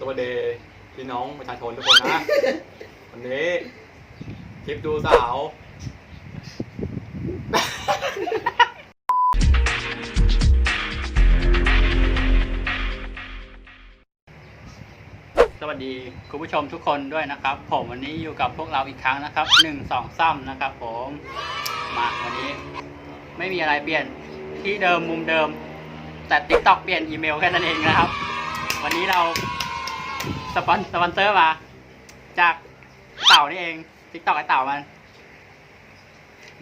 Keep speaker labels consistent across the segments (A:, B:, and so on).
A: สวัสดีพี่น้องประชาชนทุกคนนะ วันนี้คลิปดูสาว
B: สวัสดีคุณผู้ชมทุกคนด้วยนะครับ ผมวันนี้อยู่กับพวกเราอีกครั้งนะครับหนึ่งสองซ้ำนะครับ ผมมาวันนี้ ไม่มีอะไรเปลี่ยนที่เดิมมุมเดิม แต่ติ๊กต็อกเปลี่ยนอีเมลแค่นั้นเองนะครับ วันนี้เรา สปอนสปอนเซอร์มา จากเต่านี่เองติ๊กตอกไอเต่ามัน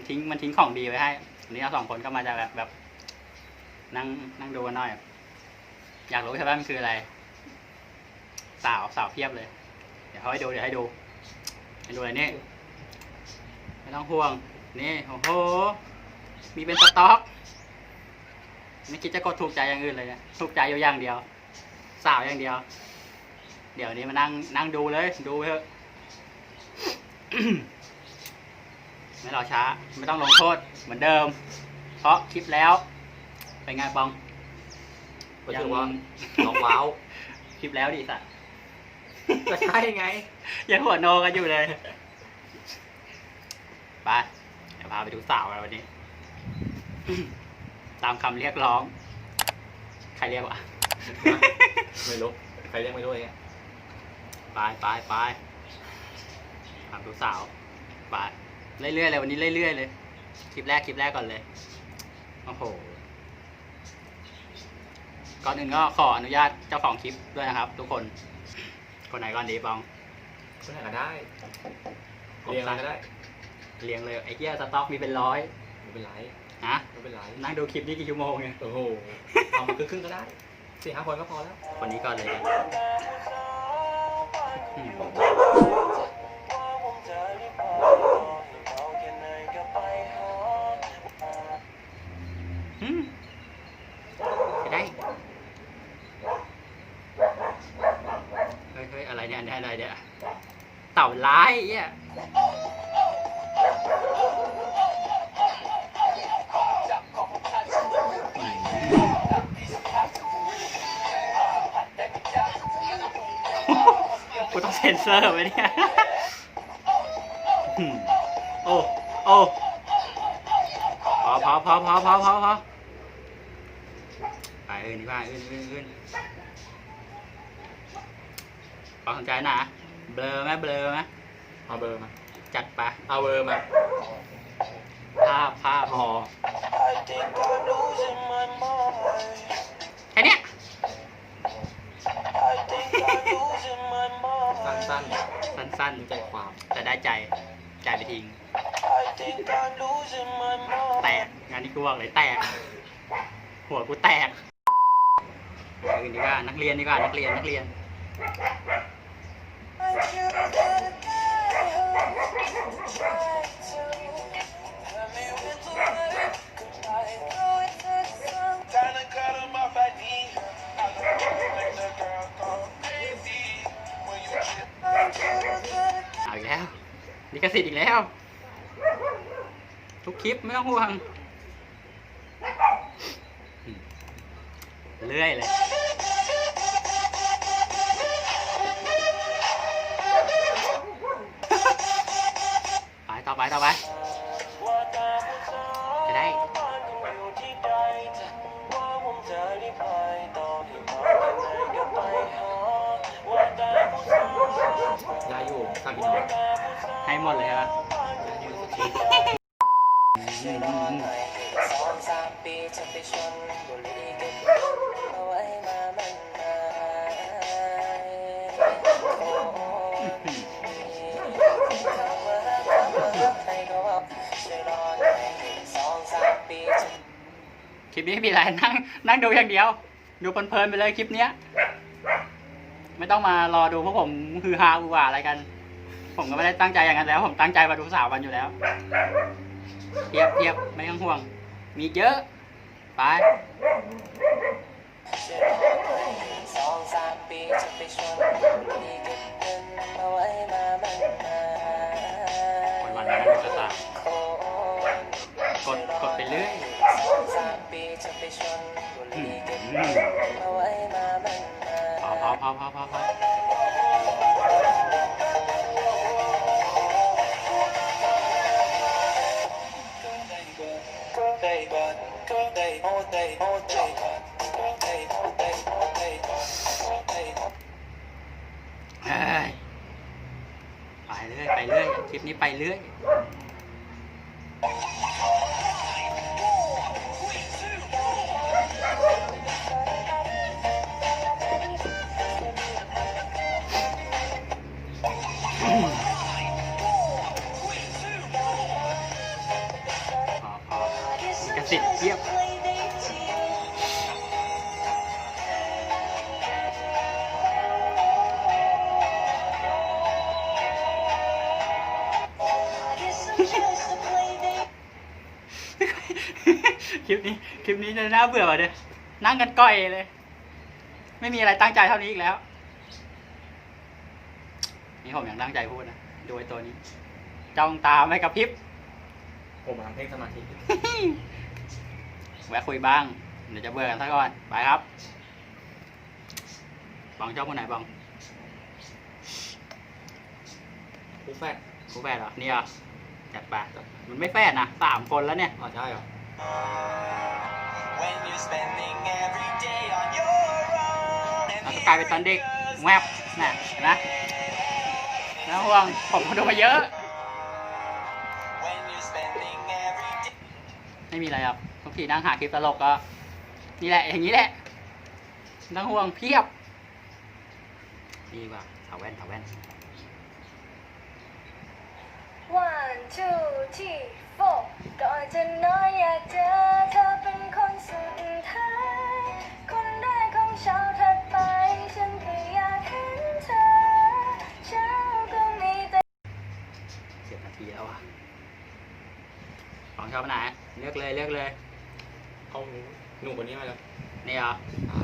B: ทิ้งมันทิ้งของดีไว้ให้วันนี้เราสองคนก็มาจะแบบแบบ นั่งนั่งดูกันหน่อย อยากรู้ใช่ไหมมันคืออะไร สาวสาวเพียบเลย เดี๋ยวให้ดูเดี๋ยวให้ดูให้ดูอะไรนี่ไม่ต้องห่วง นี่โอ้โห มีเป็นสต็อก ไม่คิดจะกดถูกใจอย่างอื่นเลยนะถูกใจอยู่อย่างเดียว สาวอย่างเดียว เดี๋ยวนี้มานั่งนั่งดูเลย ดูไปเถอะไม่รอช้า ไม่ต้องลงโทษเหมือนเดิม เพราะคลิปแล้ว เป็นไงบอง
A: ก็ถือว่าน้องว้าว
B: คลิปแล้วดิสัตว์
A: ก็ใช่ไง
B: ยังหัวโนกันอยู่เลยไปเดี๋ยวพาไปดูสาวกันวันนี้ ตามคำเรียกร้อง ใครเรียกวะ
A: ไม่รู้ ใครเรียกไม่รู้เอง
B: ไปไปไปถามดูสาวไปเรื่อยๆเลยวันนี้เรื่อยๆเลยคลิปแรกคลิปแรกก่อนเลยโอ้โหก่อนอื่นก็ขออนุญาตเจ้าของคลิปด้วยนะครับ ทุกคน คนไหนก่อนดีบอง
A: ก็ไหนก็ได้เรียงอะไรก็ได้
B: เรียงเลยไอ้เหี้ยสต็อกมีเป็นร้อย
A: ไม่เป็นไร
B: ฮะ
A: ไม่เป็นไร
B: นั่งดูคลิปนี่กี่ชั่วโมงเนี่ย
A: โอ้โหเอามาครึ่งๆก็ได้สี่ห้าคนก็พอแล้ว
B: คนนี้ก่อนเลย กันอืมอืมไปได้เฮ้ยเฮ้ยอะไรเนี่ยอะไรเนี่ยเต่าร้ายอ้เหี้ย เซอร์ไว้เนี่ยโอ้โอ้พอพอพอพอพอพอพอไปเอื่นดีกว่าเอื่นอื่นอื่นขอสนใจนะเบลอไหมเบลอไหม
A: เอาเบอร์มา
B: จัดไป
A: เอาเบอร์มา
B: ภาพภาพ
A: พอ
B: แค่เสั้
A: น
B: สั้น
A: ๆมีใจความ
B: ๆแต่ได้ใจจ่ายไปทิ้ง แตก งานนี้กูบอกเลยแตก หัวกูแตกอื่นดีกว่า นักเรียนดีกว่า นักเรียน นักเรียนเอาอี ลิขสิทธิ์อีกแล้ว ทุกคลิปไม่ต้องห่วง เรื่อยเลยไปต่อไปต่อไป จะได้
A: ได้อยู่สามพี่น้อง
B: ให้หมดเลยใช่ปะ
A: ได้อยู่สักที
B: อืมคลิปนี้ไม่มีอะไรนั่งนั่งดูอย่างเดียว ดูเพลินๆไปเลยคลิปเนี้ย ไม่ต้องมารอดูพวกผมฮือฮาอูหวาอะไรกัน ผมก็ไม่ได้ตั้งใจอย่างนั้นแล้ว ผมตั้งใจมาดูสาวกันอยู่แล้วเทียบเทียบไม่ต้องห่วง มีเยอะ ไปวันๆแล้วก็ดูสาวกดกดไปเรื่อยอืมพอพอพอพอพอ ไปเรื่อยไปเรื่อยคลิปนี้ไปเรื่อย คลิปนี้คลิปนี้จะน่าเบื่อว่ะเด้อนั่งกันก้อยเลย ไม่มีอะไรตั้งใจเท่านี้อีกแล้ว นี่ผมยังตั้งใจพูดนะดูไอ้ตัวนี้ จ้องตาไม่กระพริบ
A: ผมกำลังเพ่งสมาธิอยู่
B: แวะคุยบ้างเดี๋ยวจะเบื่อกันซะก่อนไปครับบองชอบคนไหนบอง
A: ผู้แฟด
B: กูแฟดเหรอนี่เหรอจัดไปมันไม่แฟดนะสามคนแล้วเนี่ย
A: อ๋อใช่เหรอ
C: When you're spending every day on your own
B: แล้วก็กลายเป็นตอนเด็กแวบน่ะเห็นไหมนะห่วงผมก็ดูมาเยอะ
C: When you're spending every day
B: ไม่มีอะไรครับทุกทีนั่งหาคลิปตลกก็ นี่แหละ อย่างนี้แหละนั่งห่วงเพียบ ดีกว่าถาแว่นถาแว่น
D: One two three four ก่อนจะนอนอยากเจอเธอเป็นคนสุดท้าย คนแรกของเช้าถัดไป ฉันก็อยากเห็นเธอเช้าก็มีแต่
B: เจ็ดนาทีแล้วอะของชอบอันไหนเลือกเลยเลือกเลย
A: เอาหนุ่มคนนี้มาเลย
B: นี่เหรอ
A: ใช่
B: อื้อ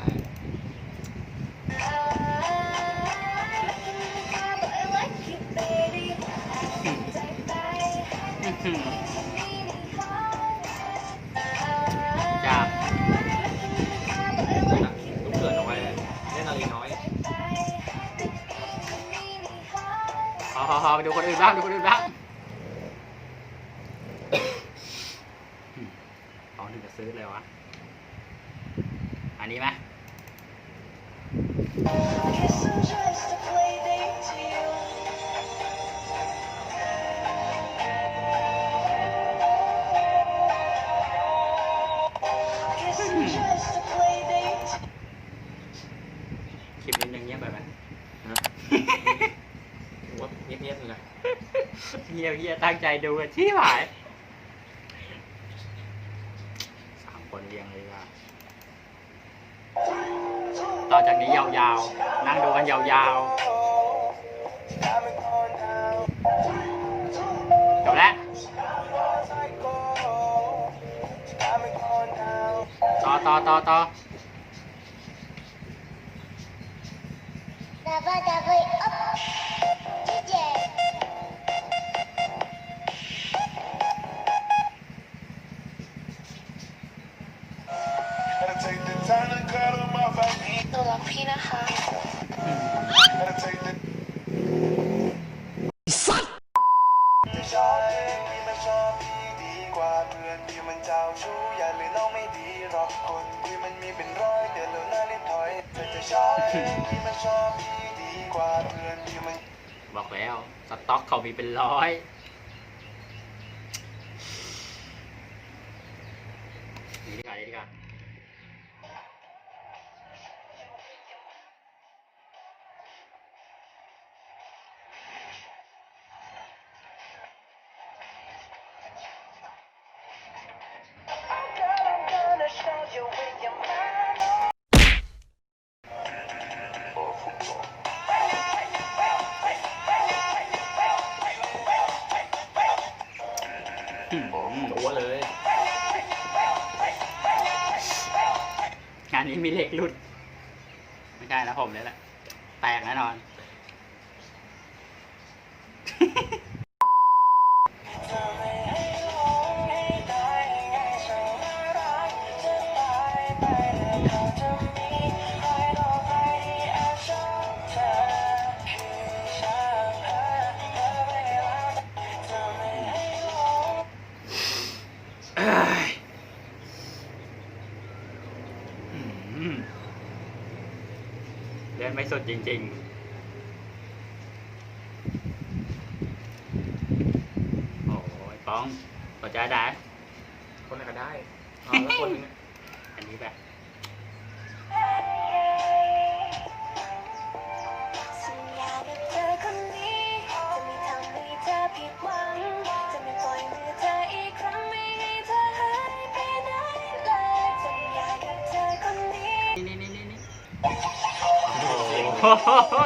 B: พ ตั้งใจดูกันชี้หายสามคนเรียงเลยว่าต่อจากนี้ยาวๆ นั่งดูกันยาวๆจบแล้วต่อต่อต่อต่อ
C: บพี่ดีกว่าเพื่อนพี่มันบอก
B: แล้วสต็อกเขามีเป็นร้อยดีดีกว่าดีดีกว่า มี
A: เห
B: ล็กหลุด ไม่ใช่นะผมเลยแหละ แตกแน่นอน จริง ๆ โอ้ยป้องกดใจได้
A: คนไหนก็ได้อ๋อแล้วคนนึงอะ
B: อันนี้แบบ
D: ho, ho, ho.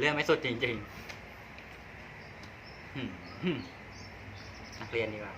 D: เรื่องไม่สุดจริง
B: ๆนักเรียนดีกว่า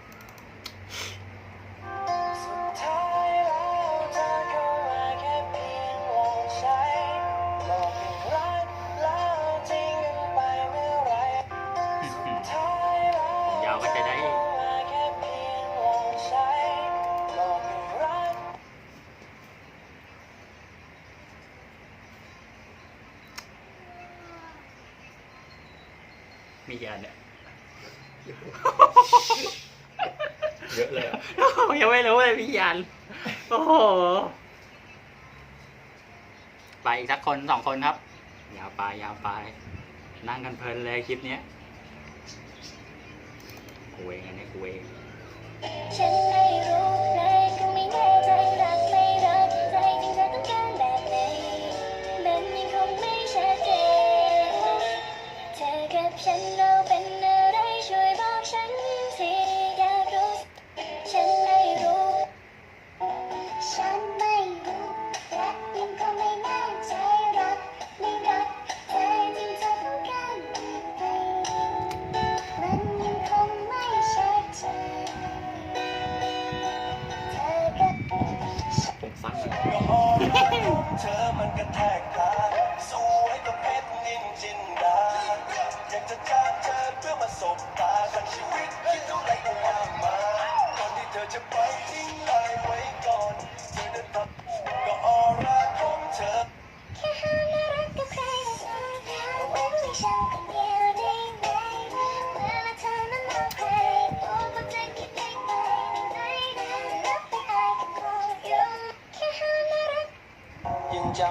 C: อีกสั
B: ก
C: ค
B: นสองคนครับ ยาวไปยาวไป นั่งกันเพลินเลยคลิปนี้กูเองอันนี้กูเอง
D: ฉันไม่รู้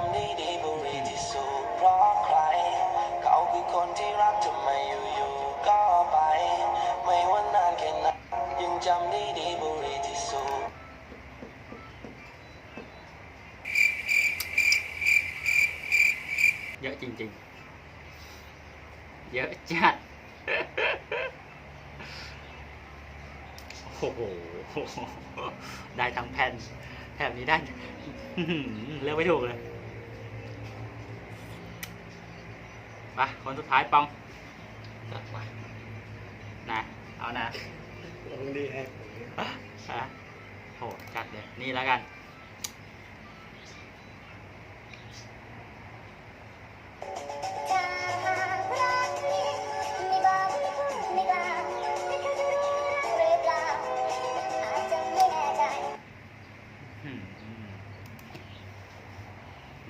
D: ำ
C: ได้ดีบุรีที่สูบเพราะใคร เขาคือคนที่รักทำไมอยู่ๆก็ไป ไม่ว่านานแค่ไหนยังจำได้ดีบุรีที่สูบ
B: เยอะจริงๆ เยอะจัด โอ้โห ได้ทั้งแผ่นแถบนี้ได้ เลือกไม่ถูกเลย ไปคนสุดท้ายปองนะเอานะ
A: ลงดีแฮะ
B: โหจัดเลยนี่แล้วกัน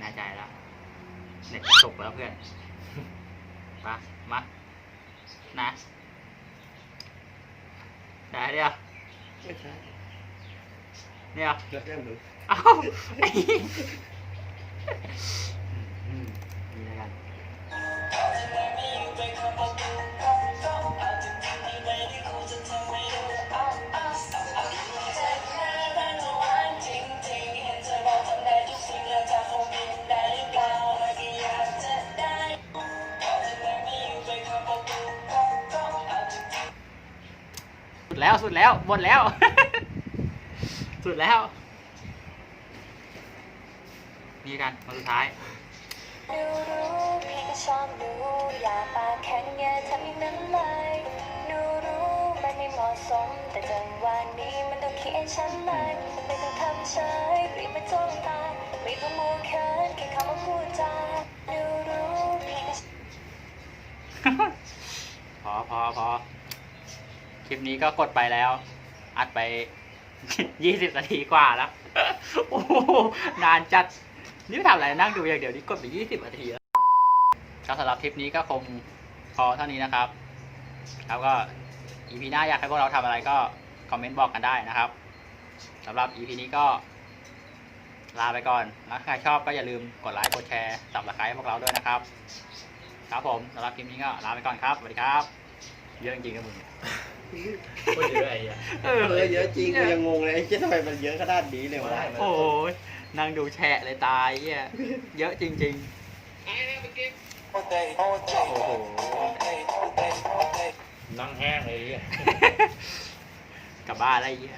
D: น่าใจ
B: แล้วเน็ตตกแล้วเพื่อน มามานะใช่เดียว
A: ไม่ใช่
B: เดีย
A: ว
B: เอ้า สุดแล้วหมดแล้ว สุดแล้ว นี่กันมาสุดท้าย
D: พอพ
B: อพอ ลิปนี้ก็กดไปแล้ว อัดไปยี่สิบนาทีกว่าแล้ว โอ้โหนานจัด นี่ไม่ทำอะไรนั่งดูอย่างเดียวนี่กดไปยี่สิบนาทีแล้วก็สำหรับคลิปนี้ก็คงพอเท่านี้นะครับแล้วก็ EP หน้าอยากให้พวกเราทำอะไรก็คอมเมนต์บอกกันได้นะครับสำหรับ EP นี้ก็ลาไปก่อนแล้วใครชอบก็อย่าลืมกดไลค์ กดแชร์สับสไครต์พวกเราด้วยนะครับ ครับผมสำหรับคลิปนี้ก็ลาไปก่อนครับ สวัสดีครับ เยอะจริงๆนะมึง
A: โคตรเยอะไอ้เหี้ย
B: เอ
E: เออเยอะจริงกูยังงงเลยไอ้เจ๊ทำไมมันเยอะขนาดนี้เลยวะ
B: โอ้ยนั่งดูแฉะเลยตายเหี้ยเยอะจริง
C: โอเคโอเค
B: ๆโอ้โห
C: โอเคโอเคโอเค
A: นั่งแห้งเลยไอ้เหี้ย
B: กลับบ้านอะไรเหี้ย